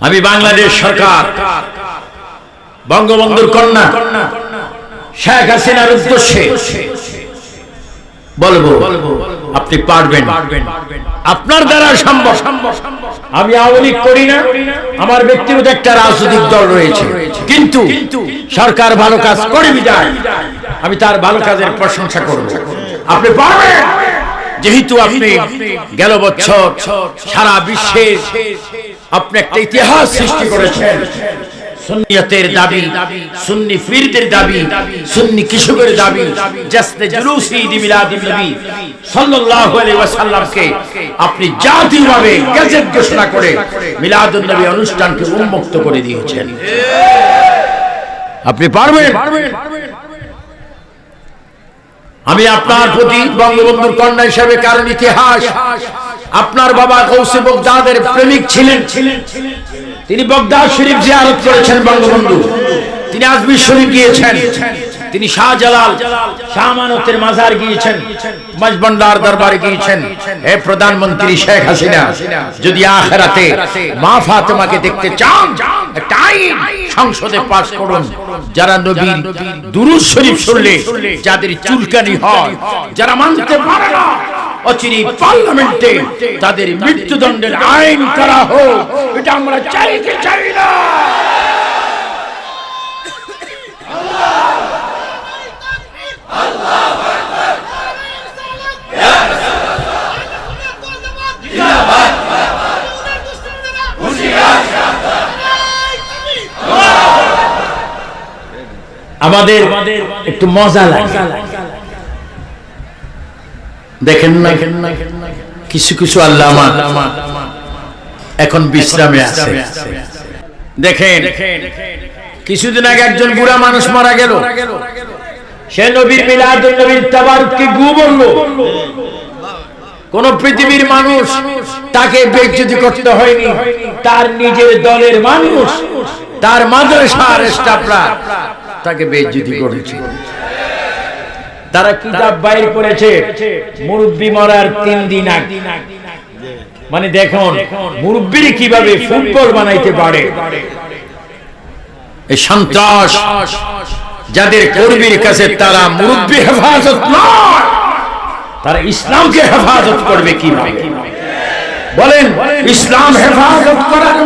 আমি বাংলাদেশ সরকার। বঙ্গবন্ধুর কন্যা, শেখ হাসিনার উদ্দেশ্যে বলব, আপনি পারবেন। আপনার দ্বারা সম্ভব। আমি আওয়ামী করি না, আমার ব্যক্তিগত একটা রাজনৈতিক দল রয়েছে। কিন্তু সরকার ভালো কাজ করে বিদায়। আমি তার ভালো কাজের প্রশংসা করব। আপনি পারবেন? যেহেতু আপনি গেল বছর সারা বিশ্বে আপনি একটা ইতিহাস সৃষ্টি করেছেন। দাবি, সুন্নি দাবি সুন্নি দাবি আপনি জাতীয়ভাবে গেজেট ঘোষণা করে মিলাদুন নবী অনুষ্ঠানকে উন্মুক্ত করে দিয়েছেন। আপনি পারবেন? আমি আপনার প্রতি বঙ্গবন্ধুর কন্যা হিসেবে কারণ ইতিহাস। আপনার বাবা কৌশে বগদাদের প্রেমিক ছিলেন। তিনি বগদাদ শরীফ যে জিয়ারত করেছেন বঙ্গবন্ধু। তিনি আজমির শরীফ গিয়েছেন। তিনি শাহজালাল শাহমানতের মাজার গিয়েছেন। মজবন্ডার দরবারে গিয়েছেন। হে প্রধানমন্ত্রী শেখ হাসিনা, যদি আখেরাতে মা ফাতেমাকে দেখতে চান আইন সংসদে পাস করুন। যারা নবীর দুরুদ শরীফ শুনলে যাদের চুলকানি হয় যারা মানতে পারে না অচিরে পার্লামেন্টে তাদের মৃত্যুদণ্ডের আইন করা হোক। এটা আমরা চাইতে চাই না। আমাদের একটু মজা লাগে। দেখেন না? কিছু কিছু আল্লাহ এখন বিশ্রামে আছে। দেখেন কিছুদিন আগে একজন বুড়া মানুষ মারা গেল। সে নবীর মিলাদুল নবীর তাবারুককে গু বলল কোন পৃথিবীর মানুষ তাকে বেজ্জতি করতে হয়নি। তার নিজের দলের মানুষ তার মাদ্রাসার স্টাফরা তাকে বেজ্জতি করেছে। তারা কিতাব বাইর করেছে? মুরব্বী মরার তিন দিন আগে। মানে দেখুন মুরব্বীর কীভাবে ফুটবল বানাইতে পারে? এই সন্ত্রাস যাদের কর্মীর কাছে তারা মুরব্বী হেফাজত নয় তারা ইসলামকে হেফাজত করবে কীভাবে? বলেন ইসলাম হেফাজত করার